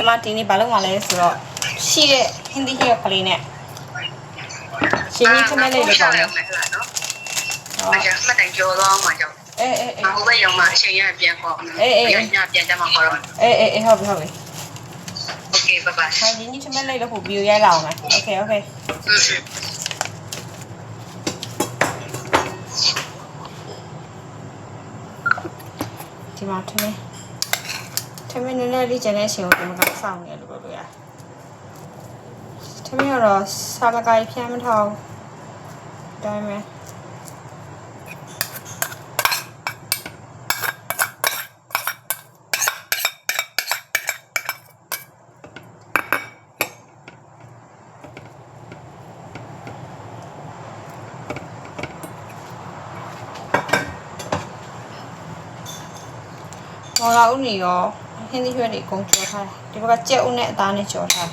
ကျမဒီနေ့ဘာလုပ်မှာလဲဆိုတော့ရှိတဲ့ဟင်းသီးဟက်ကလေးနဲ့ရှင်ကြီးခမဲလေးတွေပေါ့နော်ဟုတ်ကဲ့မှတ်တိုင်ကြော်တော့မှာကြောင့်အေးအေးအေးဟိုဘက်ရောက်မှအချိန်ရပြန်ခေါ်အေးအေးညပြန်ကြမှာခေါ်တော့အေးအေးအေးဟုတ်ပြီဟုတ်ပြီ Okay bye bye ဟာရှင်ကြီးခမဲလေးလို့ဟိုဗီဒီယိုရိုက်လာအောင်လား Okay okay ဒီမှာထမင်း ထမင်းနည်းနည်းလေးကျန်တဲ့အချိန်ကိုဒီမှာစောင့်နေလို့ပြောလို့ရတယ်ထမင်းကတော့စာမကိုင်ဖြန်းမထောင်းတိုင်းမ မော်လာဦးနေရောဟင်းသီးရွက်တွေအကုန်ကြောထားတယ်ဒီဘက်ကကြက်ဦးနဲ့အသားနဲ့ကြောထား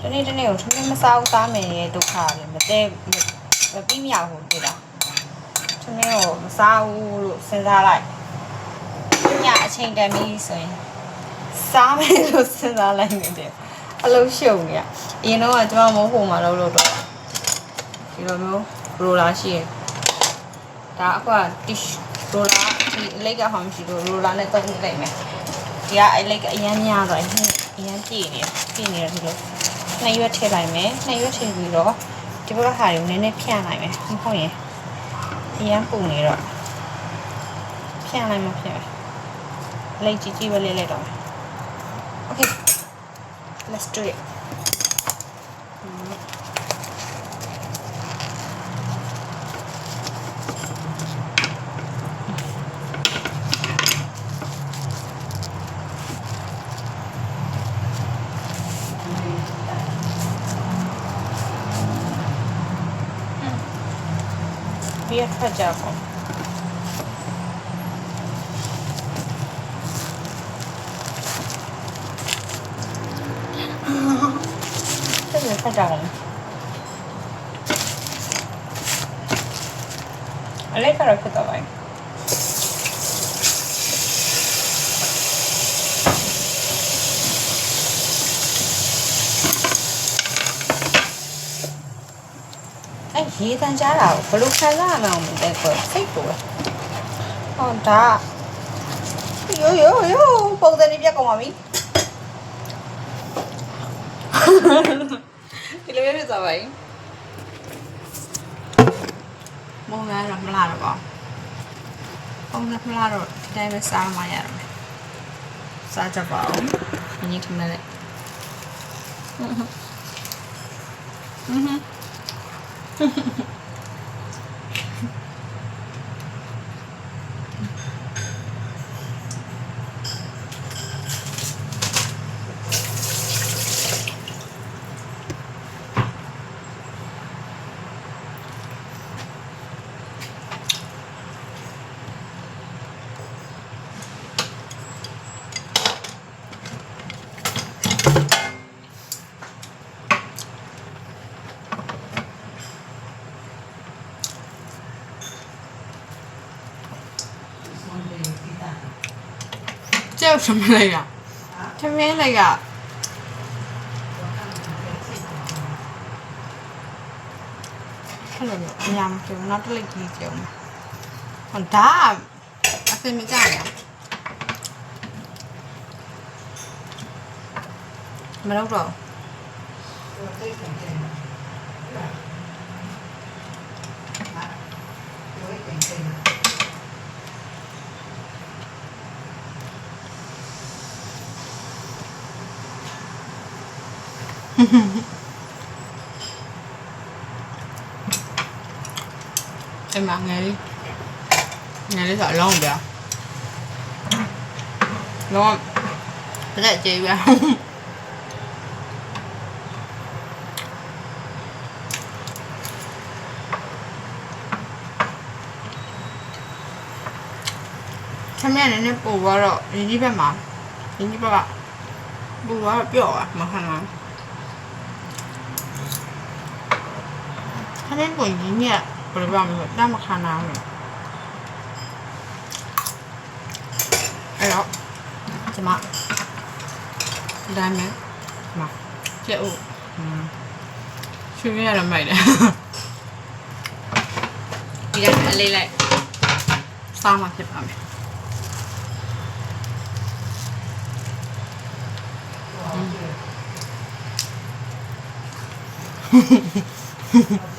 တယ်ဒီနေ့ဒီနေ့ကိုထမင်းမစားဘူးစားမယ်ရဲ့ဒုက္ခပဲမသေးမပြီးမြောက်ဘူးတွေ့လားထမင်းကိုမစားဘူးလို့စဉ်းစားလိုက်ညအချိန်တန်ပြီဆိုရင်စားမယ်လို့စဉ်းစားလိုက်နေတယ် အလုံးရှုံနေရအရင်တော့ကကျွန်မမိုးဖို့မှာလို့လို့တော့ဒီလိုမျိုးရိုလာရှိရဒါအခုကတီရိုလာဒီအလိတ်ကဟောင်းရှိလို့ရိုလာနဲ့တုံးလိုက်မယ်ဒီကအလိတ်ကအရန်များတော့အရန်ပြည့်နေပြည့်နေတယ်ဒီလိုနှစ်ရွက်ထည့်လိုက်မယ်နှစ်ရွက်ထည့်ပြီးတော့ဒီဘက်ကဟာတွေကိုနည်းနည်းဖြန့်လိုက်မယ်မဟုတ်ရင်အရန်ပုံနေတော့ဖြန့်လိုက်မှဖြစ်မယ်အလိတ်ကြီးကြီးပဲလေးလိုက်တော့မယ် okay let's do it. Mm. Mm. Mm. ကြပါဆက်ရထကြပါအလေးကတော့ဖြစ်တော့ပါအဲ့ရေးတန်းကြတာကိုဘယ်လိုခံစားရမလဲမသိဘူးစိတ်ကိုပဲဟောဒါယိုယိုယိုပုံစံလေးပြတ်ကုန်ပါပြီ ဒီလိုမျိုးဖြစ်သွားပါပြီမောင်ရတော့မလာတော့ပါပုံစံမလာတော့ဒီတိုင်းပဲစားမှရတော့မယ်စားကြပါဦးမင်းကြီးထမလဲอือဟอือ จะทำอะไรอะทำอะไรอะเลยยำเกี่ยวนัดเลยกี่เกี่ยวคนจ้าอะไรไม่จ้าเนี่ยม่รู้หรอ em ăn nghe đi. Nghe đi sợ lâu không vậy? Lâu không? Cái này chị vào rồi? đi đi bao mà, đi 참외는 뽑아라 이집에만 이집에가 뭐가 뼈가 막 하나 ถ้าเล่นกว่านี้เนี่ยปริมาณแบบด้มาคาน้ำเนี่ยไอ้แล้วจะมาได้ไหมมาเจ้าช่วยแม่ทำหม่เนี่ยยังอะไรแหละสร้างมาเสร็จแล้วอืม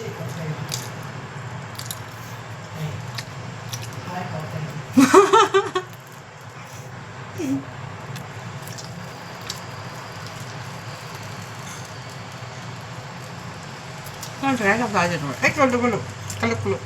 Con sẽ trong tay rồi. Ếch con đừng có lục. Cái lục lục.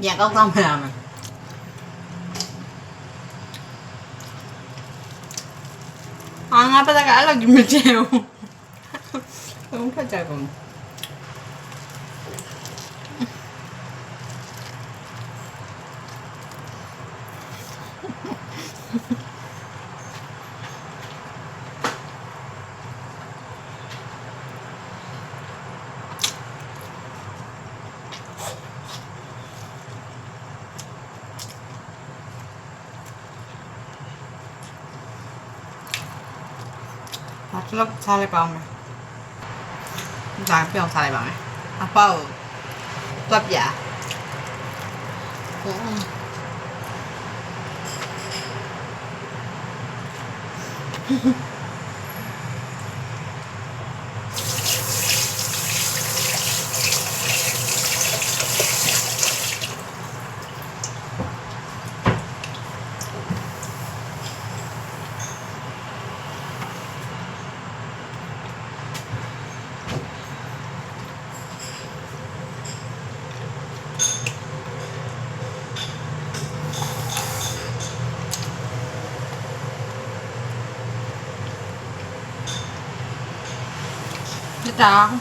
Dạ con không làm à 아빠다가 알락이면 재요. 음파자금. ชอบซาลาเปาไหมร้านเปรี้ยวซาลเปาไหมอัปเปิลตัวเปียอื 你打